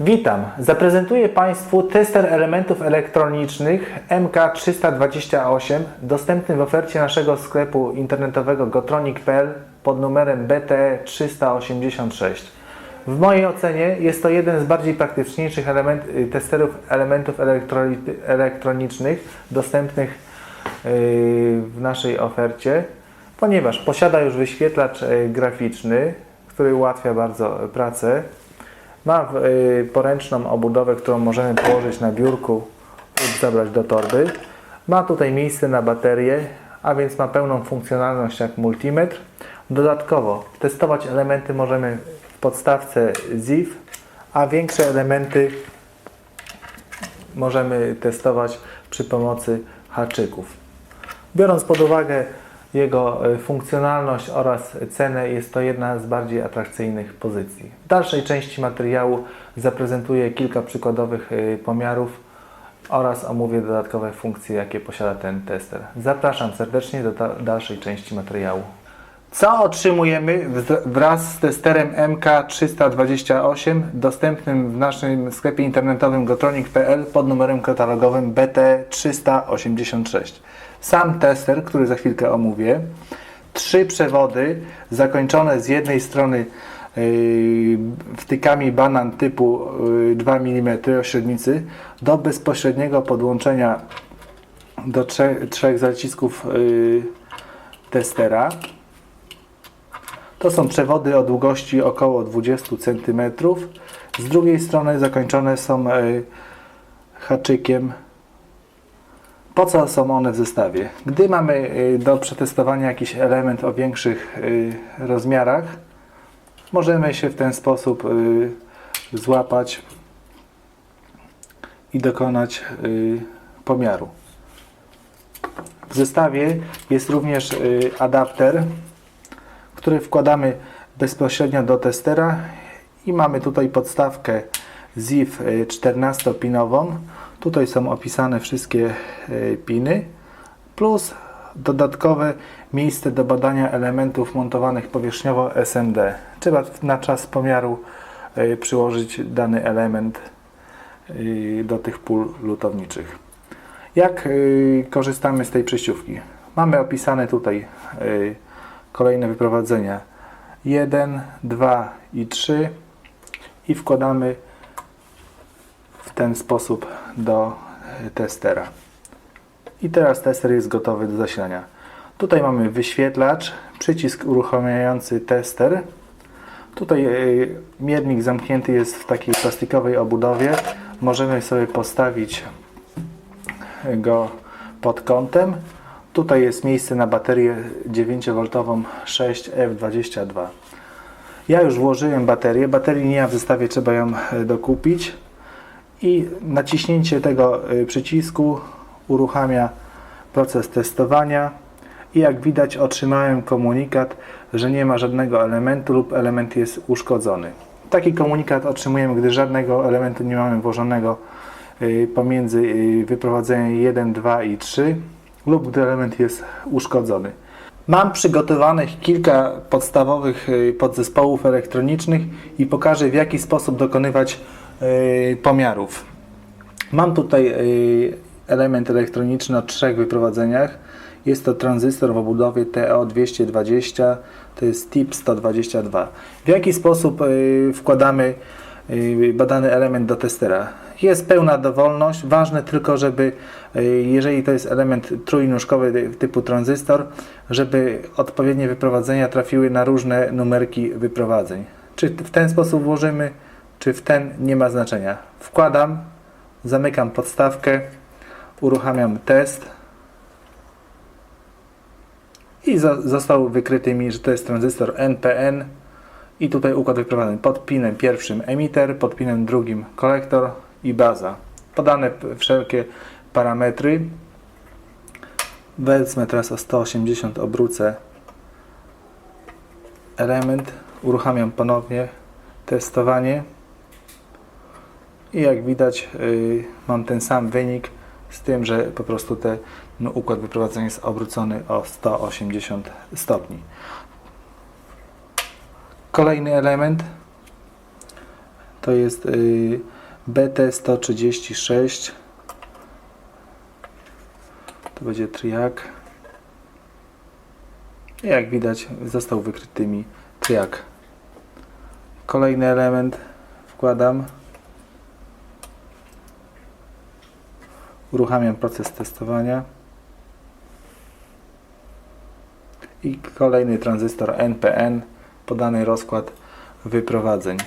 Witam. Zaprezentuję Państwu tester elementów elektronicznych MK328 dostępny w ofercie naszego sklepu internetowego gotronic.pl pod numerem BT386. W mojej ocenie jest to jeden z bardziej praktyczniejszych element, y, testerów elementów elektronicznych dostępnych y, w naszej ofercie, ponieważ posiada już wyświetlacz y, graficzny, który ułatwia bardzo pracę. Ma y, poręczną obudowę, którą możemy położyć na biurku lub zabrać do torby. Ma tutaj miejsce na baterię, a więc ma pełną funkcjonalność jak multimetr. Dodatkowo testować elementy możemy w podstawce ZIF, a większe elementy możemy testować przy pomocy haczyków. Biorąc pod uwagę jego e, funkcjonalność oraz cenę, jest to jedna z bardziej atrakcyjnych pozycji. W dalszej części materiału zaprezentuję kilka przykładowych e, pomiarów oraz omówię dodatkowe funkcje, jakie posiada ten tester. Zapraszam serdecznie do dalszej części materiału. Co otrzymujemy wraz z testerem MK328 dostępnym w naszym sklepie internetowym gotronic.pl pod numerem katalogowym BT386? Sam tester, który za chwilkę omówię, trzy przewody zakończone z jednej strony yy, wtykami banan typu yy, 2 mm o średnicy do bezpośredniego podłączenia do trzech, trzech zacisków yy, testera. To są przewody o długości około 20 cm. Z drugiej strony zakończone są haczykiem. Po co są one w zestawie? Gdy mamy e, do przetestowania jakiś element o większych e, rozmiarach, możemy się w ten sposób e, złapać i dokonać pomiaru. W zestawie jest również adapter który wkładamy bezpośrednio do testera i mamy tutaj podstawkę ZIF 14-pinową. Tutaj są opisane wszystkie y, piny plus dodatkowe miejsce do badania elementów montowanych powierzchniowo SMD. Trzeba na czas pomiaru y, przyłożyć dany element y, do tych pól lutowniczych. Jak korzystamy z tej przejściówki? Mamy opisane tutaj kolejne wyprowadzenia 1, 2 i 3 i wkładamy w ten sposób do y, testera. I teraz tester jest gotowy do zasilania. Tutaj mamy wyświetlacz, przycisk uruchamiający tester. Tutaj y, miernik zamknięty jest w takiej plastikowej obudowie. Możemy sobie postawić go pod kątem. Tutaj jest miejsce na baterię 9V 6F22. Ja już włożyłem baterię. Baterii nie ma w zestawie, trzeba ją e, dokupić. I naciśnięcie tego e, przycisku uruchamia proces testowania. I jak widać otrzymałem komunikat, że nie ma żadnego elementu lub element jest uszkodzony. Taki komunikat otrzymujemy, gdy żadnego elementu nie mamy włożonego y, pomiędzy y, wyprowadzeniem 1, 2 i 3 lub gdy element jest uszkodzony. Mam przygotowanych kilka podstawowych y, podzespołów elektronicznych i pokażę w jaki sposób dokonywać y, pomiarów. Mam tutaj y, element elektroniczny o trzech wyprowadzeniach. Jest to tranzystor w obudowie TO220, to jest TIP 122. W jaki sposób y, wkładamy y, badany element do testera? Jest pełna dowolność, ważne tylko, żeby y, jeżeli to jest element trójnóżkowy typu tranzystor, żeby odpowiednie wyprowadzenia trafiły na różne numerki wyprowadzeń. Czy w ten sposób włożymy, czy w ten, nie ma znaczenia. Wkładam, zamykam podstawkę, uruchamiam test i zo- został wykryty mi, że to jest tranzystor NPN i tutaj układ wyprowadzeń. Pod pinem pierwszym emiter, pod pinem drugim kolektor i baza. Podane wszelkie parametry. Wezmę teraz o 180 obrócę element, uruchamiam ponownie testowanie i jak widać yy, mam ten sam wynik z tym, że po prostu ten no, układ wyprowadzenia jest obrócony o 180 stopni. Kolejny element To jest y, BT136. To będzie triak. Jak widać, został wykrytymi triak. Kolejny element wkładam. Uruchamiam proces testowania. I kolejny tranzystor NPN, podany rozkład wyprowadzeń.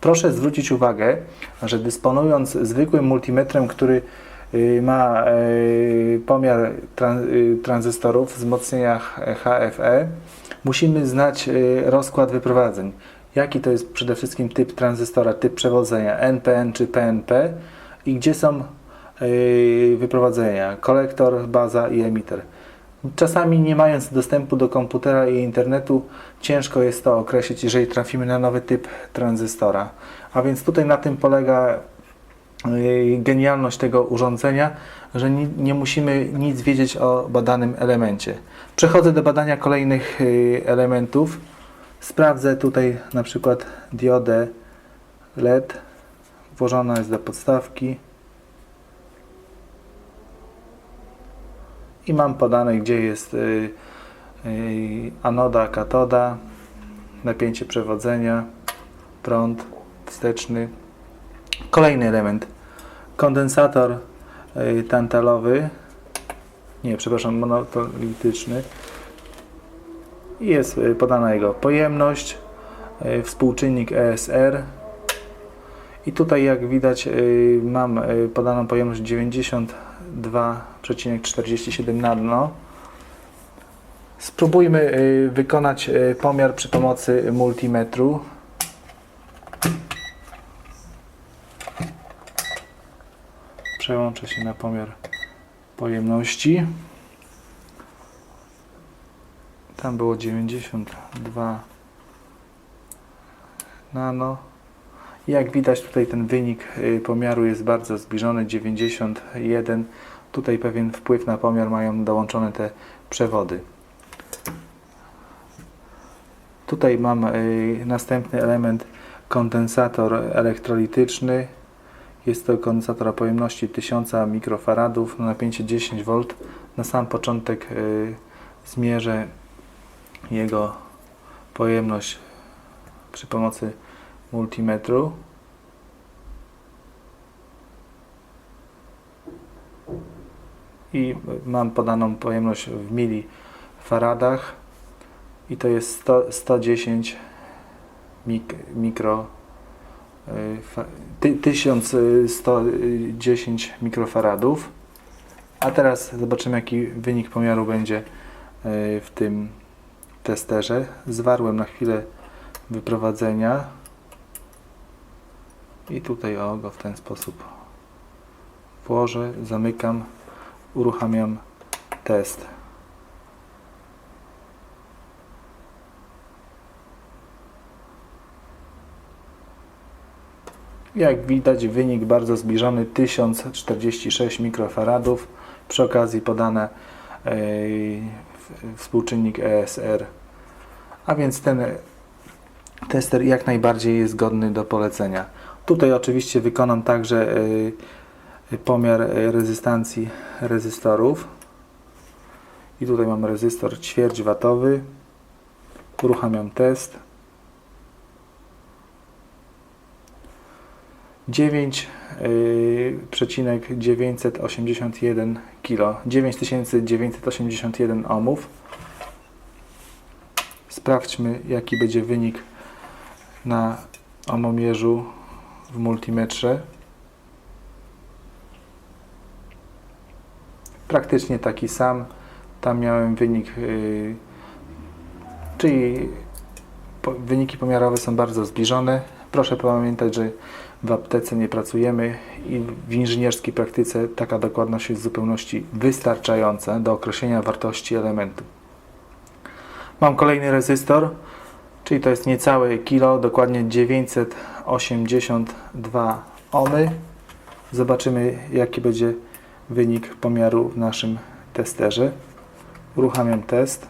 Proszę zwrócić uwagę, że dysponując zwykłym multimetrem, który y, ma y, pomiar y, tranzystorów wzmocnienia HFE, musimy znać rozkład wyprowadzeń. Jaki to jest przede wszystkim typ tranzystora, typ przewodzenia, NPN czy PNP i gdzie są wyprowadzenia, kolektor, baza i emiter. Czasami nie mając dostępu do komputera i internetu, ciężko jest to określić, jeżeli trafimy na nowy typ tranzystora. A więc tutaj na tym polega y, genialność tego urządzenia, że nie, nie musimy nic wiedzieć o badanym elemencie. Przechodzę do badania kolejnych y, elementów. Sprawdzę tutaj na przykład diodę LED. Włożona jest do podstawki. I mam podane, gdzie jest y, y, anoda, katoda, napięcie przewodzenia, prąd wsteczny. Kolejny element, kondensator y, tantalowy, nie, przepraszam, monolityczny. I jest podana jego pojemność, współczynnik ESR. I tutaj jak widać mam podaną pojemność 92,47 nano. Spróbujmy y, wykonać y, pomiar przy pomocy multimetru. Przełączę się na pomiar pojemności. Tam było 92 nano. Jak widać tutaj ten wynik y, pomiaru jest bardzo zbliżony 91. Tutaj pewien wpływ na pomiar mają dołączone te przewody. Tutaj mam y, następny element kondensator elektrolityczny. Jest to kondensator o pojemności 1000 mikrofaradów na napięcie 10 V. Na sam początek y, zmierzę jego pojemność przy pomocy multimetru. I mam podaną pojemność w milifaradach i to jest 100, 110 mik, mikro y, fa- ty, 1110 mikrofaradów. A teraz zobaczymy jaki wynik pomiaru będzie y, w tym testerze. Zwarłem na chwilę wyprowadzenia. I tutaj o go w ten sposób włożę, zamykam, uruchamiam test. Jak widać wynik bardzo zbliżony 1046 mikrofaradów. Przy okazji podane w- współczynnik ESR. A więc ten tester jak najbardziej jest godny do polecenia. Tutaj oczywiście wykonam także y, y, pomiar y, rezystancji rezystorów. I tutaj mam rezystor ćwierćwatowy. Uruchamiam test. 9,981 kg. 9981 ohmów. Sprawdźmy jaki będzie wynik na omomierzu w multimetrze. Praktycznie taki sam. Tam miałem wynik, yy, czyli po, wyniki pomiarowe są bardzo zbliżone. Proszę pamiętać, że w aptece nie pracujemy i w inżynierskiej praktyce taka dokładność jest w zupełności wystarczająca do określenia wartości elementu. Mam kolejny rezystor, czyli to jest niecałe kilo, dokładnie 982 ohmy. Zobaczymy jaki będzie wynik pomiaru w naszym testerze. Uruchamiam test.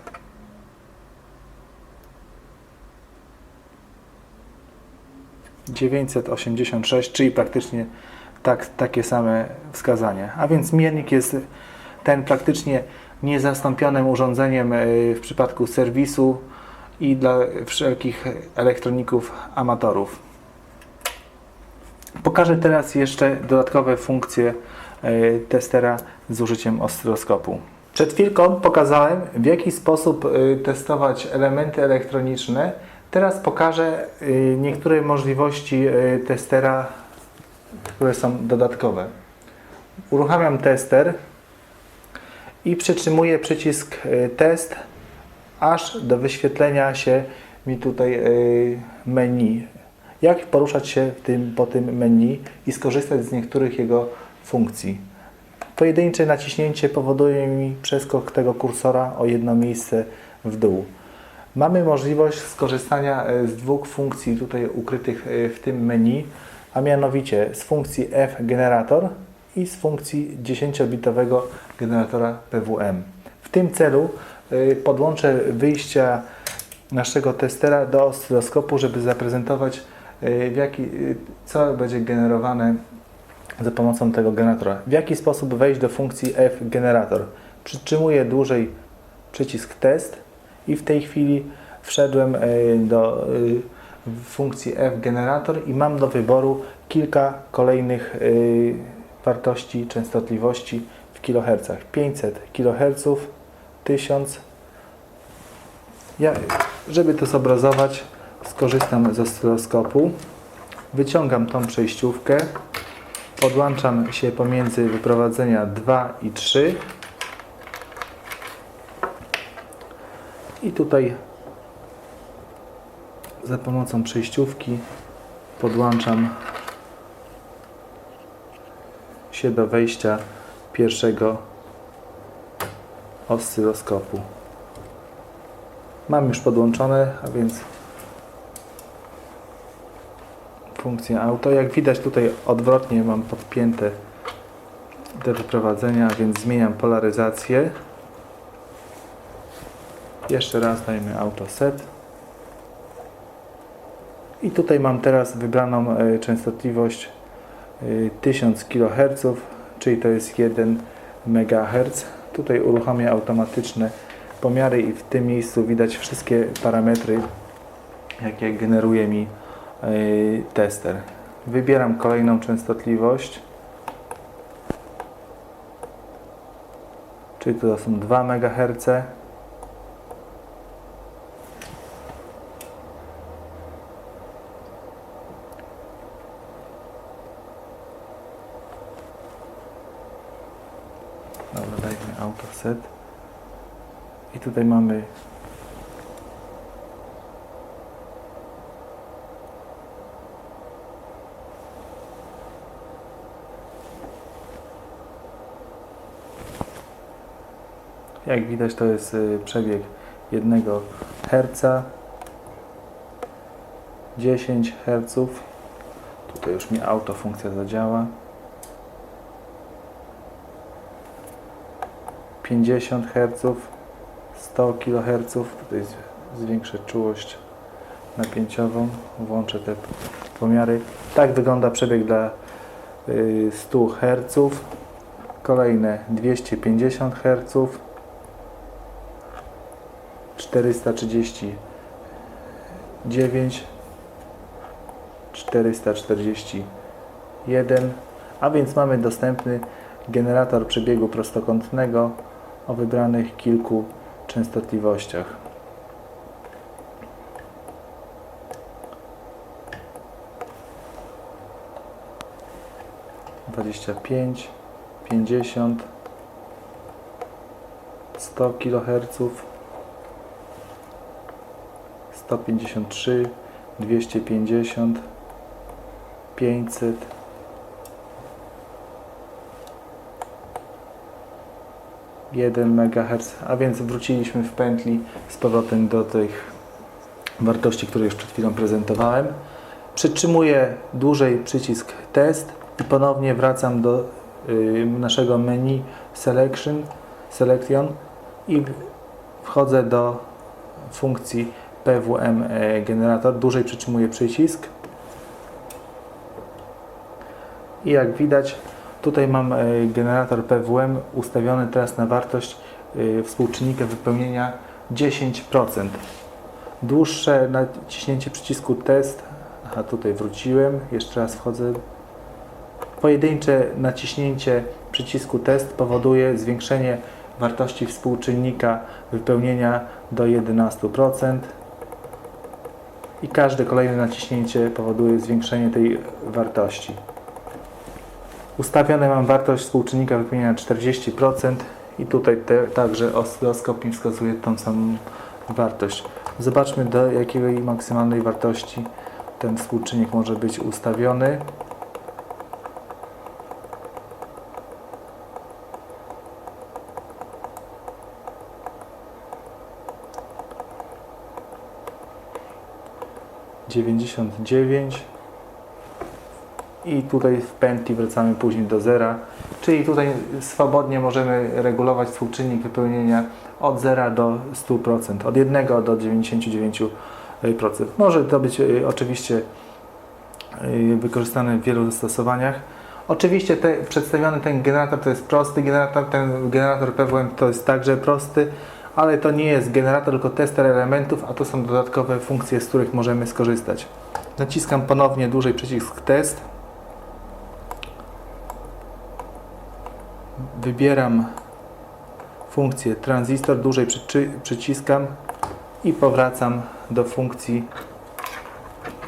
986, czyli praktycznie tak, takie same wskazanie. A więc miernik jest ten praktycznie niezastąpionym urządzeniem y, w przypadku serwisu i dla wszelkich elektroników amatorów. Pokażę teraz jeszcze dodatkowe funkcje y, testera z użyciem oscyloskopu. Przed chwilką pokazałem w jaki sposób y, testować elementy elektroniczne. Teraz pokażę y, niektóre możliwości testera, które są dodatkowe. Uruchamiam tester i przytrzymuję przycisk test aż do wyświetlenia się mi tutaj menu. Jak poruszać się tym, po tym menu i skorzystać z niektórych jego funkcji. Pojedyncze naciśnięcie powoduje mi przeskok tego kursora o jedno miejsce w dół. Mamy możliwość skorzystania e, z dwóch funkcji tutaj ukrytych e, w tym menu, a mianowicie z funkcji F generator i z funkcji 10-bitowego generatora PWM. W tym celu e, podłączę wyjścia naszego testera do oscyloskopu, żeby zaprezentować w jaki, e, co będzie generowane za pomocą tego generatora. W jaki sposób wejść do funkcji F generator? Przytrzymuję dłużej przycisk test i w tej chwili wszedłem e, do e, funkcji F generator i mam do wyboru kilka kolejnych e, wartości częstotliwości w kilohercach. 500 kHz, 1000 ja, żeby to zobrazować, skorzystam z oscyloskopu. Wyciągam tą przejściówkę. Podłączam się pomiędzy wyprowadzenia 2 i 3. I tutaj za pomocą przejściówki podłączam się do wejścia pierwszego oscyloskopu. Mam już podłączone, a więc funkcję auto. Jak widać tutaj odwrotnie mam podpięte te wyprowadzenia, a więc zmieniam polaryzację. Jeszcze raz dajmy auto set. I tutaj mam teraz wybraną e, częstotliwość e, 1000 kHz, czyli to jest 1 MHz. Tutaj uruchamiam automatyczne pomiary i w tym miejscu widać wszystkie parametry, jakie generuje mi tester. Wybieram kolejną częstotliwość, czyli to są 2 MHz. Dobra, dajmy auto set. I tutaj mamy Jak widać to jest y, przebieg 1 Hz 10 Hz Tutaj już mi autofunkcja zadziała. 50 Hz 100 kHz, tutaj zwiększę czułość napięciową, włączę te pomiary. Tak wygląda przebieg dla y, 100 Hz. Kolejne 250 Hz, 439, 441, a więc mamy dostępny generator przebiegu prostokątnego o wybranych kilku częstotliwościach. Dwadzieścia pięć, pięćdziesiąt, sto kiloherców, sto pięćdziesiąt trzy, dwieście pięćdziesiąt, pięćset. 1 MHz, a więc wróciliśmy w pętli z powrotem do tych wartości, które już przed chwilą prezentowałem. Przytrzymuję dłużej przycisk test i ponownie wracam do y, naszego menu selection, selection i wchodzę do funkcji PWM e, generator. Dłużej przytrzymuję przycisk I jak widać, tutaj mam e, generator PWM ustawiony teraz na wartość e, współczynnika wypełnienia 10%. Dłuższe naciśnięcie przycisku test, a tutaj wróciłem, jeszcze raz wchodzę. Pojedyncze naciśnięcie przycisku test powoduje zwiększenie wartości współczynnika wypełnienia do 11% i każde kolejne naciśnięcie powoduje zwiększenie tej wartości. Ustawione mam wartość współczynnika wypełnienia 40% i tutaj te, także oscyloskop mi wskazuje tą samą wartość. Zobaczmy do jakiej maksymalnej wartości ten współczynnik może być ustawiony. Dziewięćdziesiąt dziewięć. I tutaj w pętli wracamy później do zera, czyli tutaj swobodnie możemy regulować współczynnik wypełnienia od 0 do 100%, od 1 do 99%. Może to być y, oczywiście y, wykorzystane w wielu zastosowaniach. Oczywiście te, przedstawiony ten generator to jest prosty generator, ten generator PWM to jest także prosty, ale to nie jest generator, tylko tester elementów, a to są dodatkowe funkcje, z których możemy skorzystać. Naciskam ponownie dłużej przycisk test. Wybieram funkcję tranzystor, dłużej przyczy- przyciskam i powracam do funkcji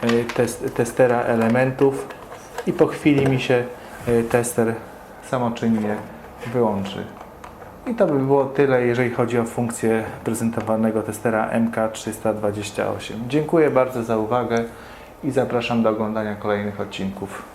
y, test, testera elementów i po chwili mi się y, tester samoczynnie wyłączy. I to by było tyle, jeżeli chodzi o funkcję prezentowanego testera MK328. Dziękuję bardzo za uwagę i zapraszam do oglądania kolejnych odcinków.